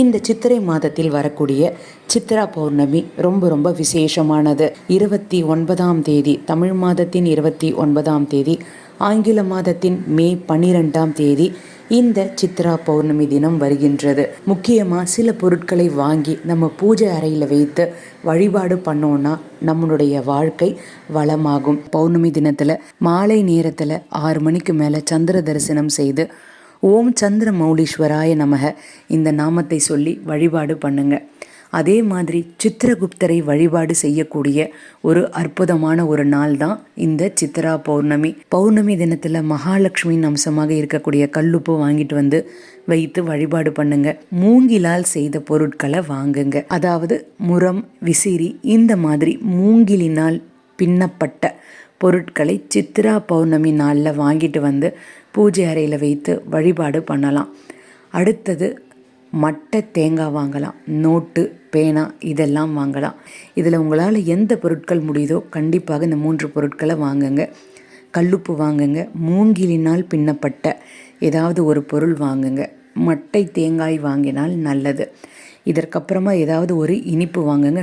இந்த சித்திரை மாதத்தில் வரக்கூடிய சித்ரா பௌர்ணமி ரொம்ப ரொம்ப விசேஷமானது. இருபத்தி ஒன்பதாம் தேதி தமிழ் மாதத்தின் இருபத்தி ஒன்பதாம் தேதி ஆங்கில மாதத்தின் மே பன்னிரெண்டாம் தேதி இந்த சித்ரா பௌர்ணமி தினம் வருகின்றது. முக்கியமாக சில பொருட்களை வாங்கி நம்ம பூஜை அறையில் வைத்து வழிபாடு பண்ணோன்னா நம்மளுடைய வாழ்க்கை வளமாகும். பௌர்ணமி தினத்தில் மாலை நேரத்தில் ஆறு மணிக்கு மேலே சந்திர தரிசனம் செய்து ஓம் சந்திர மௌலீஸ்வராய நமக. இந்த நாமத்தை சொல்லி வழிபாடு பண்ணுங்க. அதே மாதிரி சித்திரகுப்தரை வழிபாடு செய்யக்கூடிய ஒரு அற்புதமான ஒரு நாள் தான் இந்த சித்ரா பௌர்ணமி. பௌர்ணமி தினத்தில் மகாலட்சுமியின் அம்சமாக இருக்கக்கூடிய கல்லுப்பு வாங்கிட்டு வந்து வைத்து வழிபாடு பண்ணுங்க. மூங்கிலால் செய்த பொருட்களை வாங்குங்க. அதாவது முரம் விசிறி இந்த மாதிரி மூங்கிலினால் பின்னப்பட்ட பொருட்களை சித்ரா பௌர்ணமி நாளில் வாங்கிட்டு வந்து பூஜை அறையில் வைத்து வழிபாடு பண்ணலாம். அடுத்தது மட்டை தேங்காய் வாங்கலாம். நோட்டு பேனா இதெல்லாம் வாங்கலாம். இதில் உங்களால் எந்த பொருட்கள் முடியுதோ கண்டிப்பாக இந்த மூன்று பொருட்களை வாங்குங்க. கல்லுப்பு வாங்குங்க. மூங்கிலினால் பின்னப்பட்ட ஏதாவது ஒரு பொருள் வாங்குங்க. மட்டை தேங்காய் வாங்கினால் நல்லது. இதற்கப்புறமா ஏதாவது ஒரு இனிப்பு வாங்குங்க.